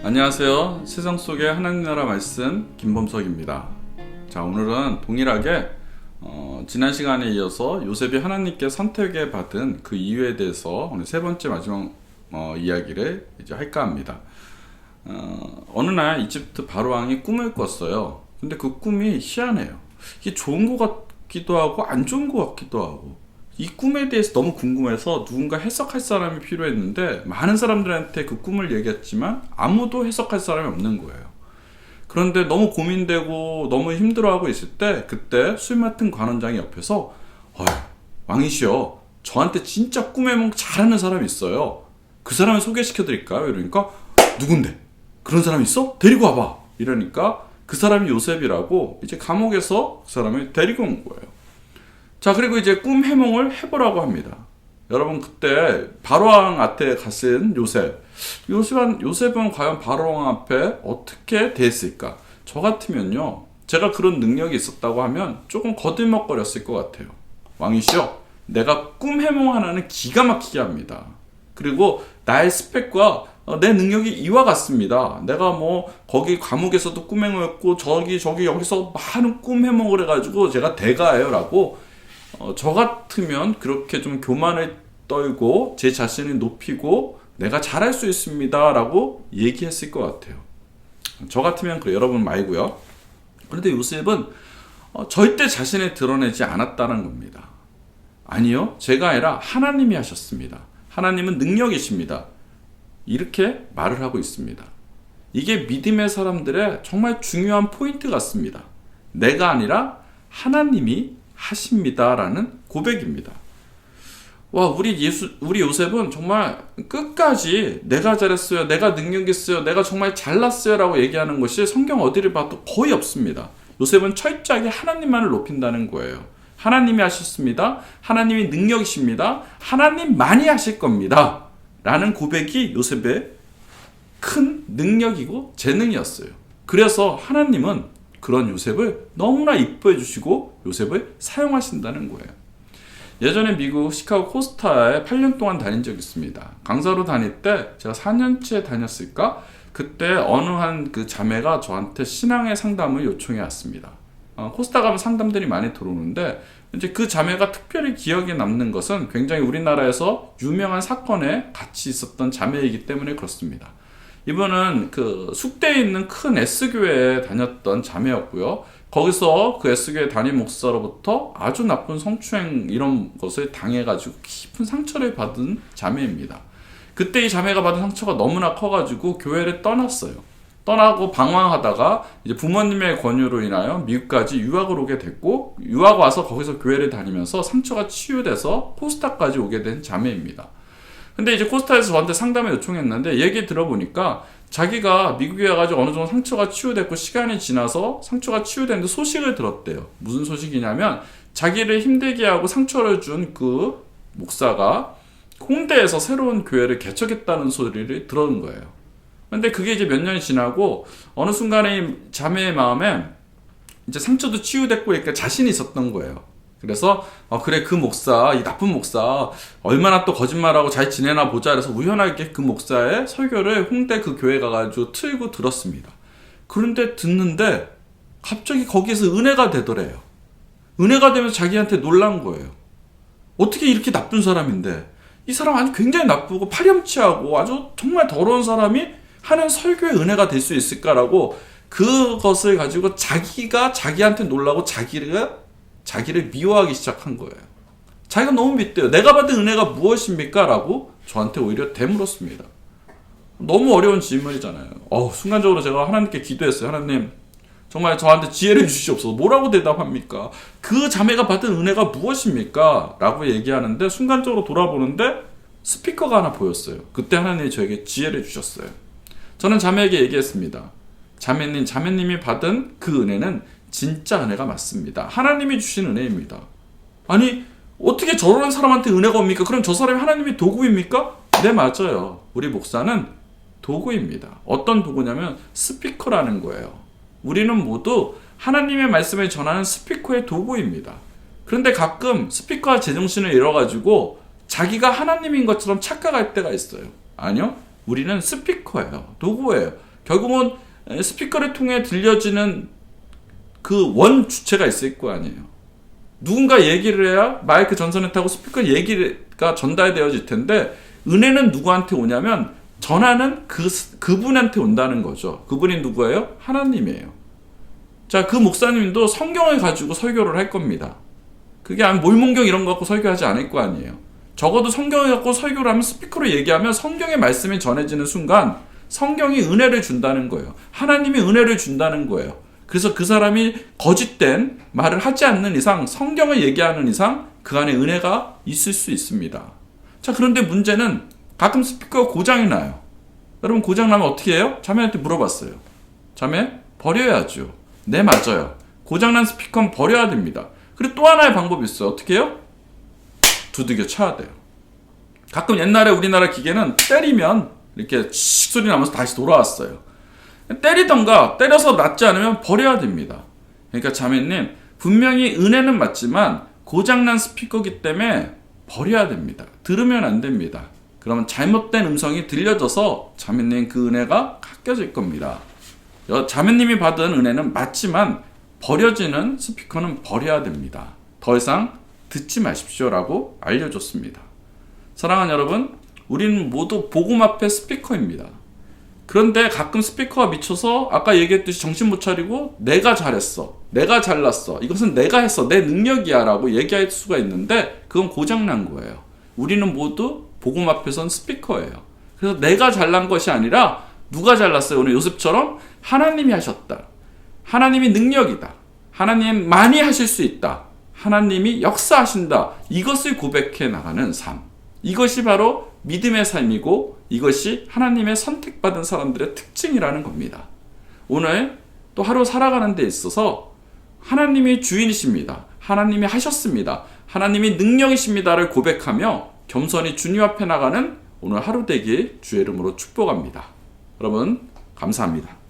안녕하세요. 세상 속의 하나님 나라 말씀 김범석입니다. 자, 오늘은 동일하게 어, 지난 시간에 이어서 요셉이 하나님께 선택에 받은 그 이유에 대해서 오늘 세 번째 마지막 어, 이야기를 이제 할까 합니다. 어, 어느 날 이집트 바로 왕이 꿈을 꿨어요. 근데 그 꿈이 희한해요. 이게 좋은 것 같기도 하고 안 좋은 것 같기도 하고 이 꿈에 대해서 너무 궁금해서 누군가 해석할 사람이 필요했는데 많은 사람들한테 그 꿈을 얘기했지만 아무도 해석할 사람이 없는 거예요. 그런데 너무 고민되고 너무 힘들어하고 있을 때 그때 술 맡은 관원장이 옆에서 어이, 왕이시여 저한테 진짜 꿈의 몽 잘하는 사람이 있어요. 그 사람을 소개시켜 드릴까요? 이러니까 누군데? 그런 사람 있어? 데리고 와봐. 이러니까 그 사람이 요셉이라고 이제 감옥에서 그 사람을 데리고 온 거예요. 자, 그리고 이제 꿈 해몽을 해보라고 합니다. 여러분, 그때 바로왕 앞에 갔은 요셉. 요셉은, 요셉은 과연 바로왕 앞에 어떻게 대했을까? 저 같으면요, 제가 그런 능력이 있었다고 하면 조금 거들먹거렸을 것 같아요. 왕이시여, 내가 꿈 해몽 하나는 기가 막히게 합니다. 그리고 나의 스펙과 어, 내 능력이 이와 같습니다. 내가 뭐 거기 감옥에서도 꿈 해몽했고 저기 저기 여기서 많은 꿈 해몽을 해가지고 제가 대가예요라고 어, 저 같으면 그렇게 좀 교만을 떨고 제 자신을 높이고 내가 잘할 수 있습니다라고 얘기했을 것 같아요. 저 같으면 그래 여러분 말고요. 그런데 요셉은 어, 절대 자신을 드러내지 않았다는 겁니다. 아니요, 제가 아니라 하나님이 하셨습니다. 하나님은 능력이십니다. 이렇게 말을 하고 있습니다. 이게 믿음의 사람들의 정말 중요한 포인트 같습니다. 내가 아니라 하나님이 하십니다라는 고백입니다. 와, 우리 예수, 우리 요셉은 정말 끝까지 내가 잘했어요, 내가 능력 있어요, 내가 정말 잘났어요 라고 얘기하는 것이 성경 어디를 봐도 거의 없습니다. 요셉은 철저하게 하나님만을 높인다는 거예요. 하나님이 하셨습니다. 하나님이 능력이십니다. 하나님만이 하실 겁니다. 라는 고백이 요셉의 큰 능력이고 재능이었어요. 그래서 하나님은 그런 요셉을 너무나 이뻐해 주시고 요셉을 사용하신다는 거예요. 예전에 미국 시카고 코스타에 8년 동안 다닌 적이 있습니다. 강사로 다닐 때 제가 4년째 다녔을까? 그때 어느 한 그 자매가 저한테 신앙의 상담을 요청해 왔습니다. 어, 코스타 가면 상담들이 많이 들어오는데 이제 그 자매가 특별히 기억에 남는 것은 굉장히 우리나라에서 유명한 사건에 같이 있었던 자매이기 때문에 그렇습니다. 이분은 그 숙대에 있는 큰 S교회에 다녔던 자매였고요. 거기서 그 S교회 담임 목사로부터 아주 나쁜 성추행 이런 것을 당해가지고 깊은 상처를 받은 자매입니다. 그때 이 자매가 받은 상처가 너무나 커가지고 교회를 떠났어요. 떠나고 방황하다가 이제 부모님의 권유로 인하여 미국까지 유학을 오게 됐고 유학 와서 거기서 교회를 다니면서 상처가 치유돼서 포스타까지 오게 된 자매입니다. 근데 이제 코스타에서 저한테 상담을 요청했는데 얘기 들어보니까 자기가 미국에 와가지고 어느 정도 상처가 치유됐고 시간이 지나서 상처가 치유됐는데 소식을 들었대요. 무슨 소식이냐면 자기를 힘들게 하고 상처를 준 그 목사가 홍대에서 새로운 교회를 개척했다는 소리를 들은 거예요. 근데 그게 이제 몇 년이 지나고 어느 순간에 자매의 마음에 이제 상처도 치유됐고 그러니까 자신이 있었던 거예요. 그래서 어, 그래 그 목사 이 나쁜 목사 얼마나 또 거짓말하고 잘 지내나 보자 그래서 우연하게 그 목사의 설교를 홍대 그 교회 가가지고 틀고 들었습니다. 그런데 듣는데 갑자기 거기에서 은혜가 되더래요. 은혜가 되면서 자기한테 놀란 거예요. 어떻게 이렇게 나쁜 사람인데 이 사람 아주 굉장히 나쁘고 파렴치하고 아주 정말 더러운 사람이 하는 설교의 은혜가 될 수 있을까라고 그것을 가지고 자기가 자기한테 놀라고 자기가 자기를 미워하기 시작한 거예요. 자기가 너무 믿대요. 내가 받은 은혜가 무엇입니까? 라고 저한테 오히려 되물었습니다. 너무 어려운 질문이잖아요. 어, 순간적으로 제가 하나님께 기도했어요. 하나님, 정말 저한테 지혜를 주시옵소서. 뭐라고 대답합니까? 그 자매가 받은 은혜가 무엇입니까? 라고 얘기하는데 순간적으로 돌아보는데 스피커가 하나 보였어요. 그때 하나님이 저에게 지혜를 주셨어요. 저는 자매에게 얘기했습니다. 자매님, 자매님이 받은 그 은혜는 진짜 은혜가 맞습니다. 하나님이 주신 은혜입니다. 아니, 어떻게 저런 사람한테 은혜가 옵니까? 그럼 저 사람이 하나님의 도구입니까? 네, 맞아요. 우리 목사는 도구입니다. 어떤 도구냐면 스피커라는 거예요. 우리는 모두 하나님의 말씀을 전하는 스피커의 도구입니다. 그런데 가끔 스피커가 제정신을 잃어가지고 자기가 하나님인 것처럼 착각할 때가 있어요. 아니요. 우리는 스피커예요. 도구예요. 결국은 에, 스피커를 통해 들려지는 그 원 주체가 있을 거 아니에요. 누군가 얘기를 해야 마이크 전선에 타고 스피커 얘기가 전달되어질 텐데 은혜는 누구한테 오냐면 전하는 그 그분한테 온다는 거죠. 그분이 누구예요? 하나님이에요. 자, 그 목사님도 성경을 가지고 설교를 할 겁니다. 그게 아니 몰문경 이런 거 갖고 설교하지 않을 거 아니에요. 적어도 성경을 갖고 설교를 하면 스피커로 얘기하면 성경의 말씀이 전해지는 순간 성경이 은혜를 준다는 거예요. 하나님이 은혜를 준다는 거예요. 그래서 그 사람이 거짓된 말을 하지 않는 이상 성경을 얘기하는 이상 그 안에 은혜가 있을 수 있습니다. 자, 그런데 문제는 가끔 스피커가 고장이 나요. 여러분 고장 나면 어떻게 해요? 자매한테 물어봤어요. 자매 버려야죠. 네 맞아요. 고장난 스피커는 버려야 됩니다. 그리고 또 하나의 방법이 있어요. 어떻게 해요? 두들겨 쳐야 돼요. 가끔 옛날에 우리나라 기계는 때리면 이렇게 씩 소리 나면서 다시 돌아왔어요. 때리던가 때려서 낫지 않으면 버려야 됩니다. 그러니까 자매님 분명히 은혜는 맞지만 고장난 스피커기 때문에 버려야 됩니다. 들으면 안 됩니다. 그러면 잘못된 음성이 들려져서 자매님 그 은혜가 깎여질 겁니다. 여- 자매님이 받은 은혜는 맞지만 버려지는 스피커는 버려야 됩니다. 더 이상 듣지 마십시오라고 알려줬습니다. 사랑하는 여러분, 우리는 모두 복음 앞에 스피커입니다. 그런데 가끔 스피커가 미쳐서 아까 얘기했듯이 정신 못 차리고 내가 잘했어. 내가 잘났어. 이것은 내가 했어. 내 능력이야. 라고 얘기할 수가 있는데 그건 고장난 거예요. 우리는 모두 복음 앞에선 스피커예요. 그래서 내가 잘난 것이 아니라 누가 잘났어요? 오늘 요셉처럼 하나님이 하셨다. 하나님이 능력이다. 하나님 많이 하실 수 있다. 하나님이 역사하신다. 이것을 고백해 나가는 삶. 이것이 바로 믿음의 삶이고 이것이 하나님의 선택받은 사람들의 특징이라는 겁니다. 오늘 또 하루 살아가는 데 있어서 하나님이 주인이십니다. 하나님이 하셨습니다. 하나님이 능력이십니다를 고백하며 겸손히 주님 앞에 나가는 오늘 하루 되길 주의 이름으로 축복합니다. 여러분 감사합니다.